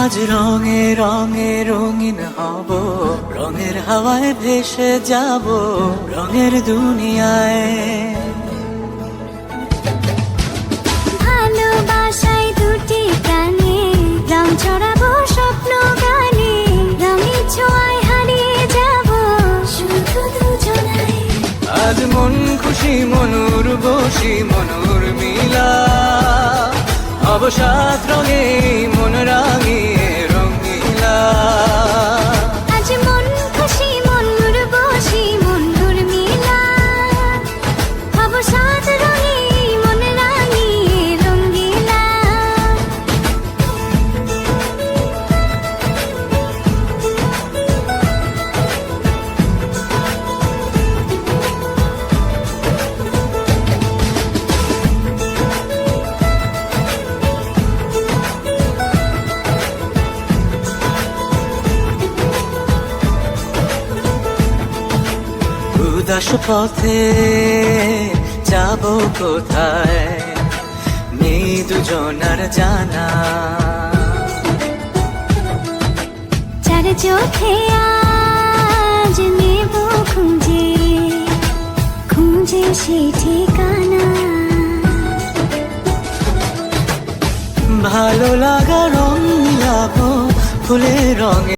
আজ রঙে রঙে রঙিন হব। রঙের হাওয়ায় ভেসে যাব রঙের দুনিয়ায়। ভালোবাসায় দুটি প্রাণে রং ছড়াবো স্বপ্ন গানে রঙের ছোঁয়ায় হারিয়ে যাব শুধু দুজনায় আজ মন খুশি মনুর বসি অবসাদ রঙে মন রাঙিয়ে উদাস পথে যাব কোথায়? নেই দুজনার জানা। চার চোখে আজ নেব খুঁজে খুঁজে সে ঠিকানা। ভালো লাগা রং মিলাবো ফুলের রঙে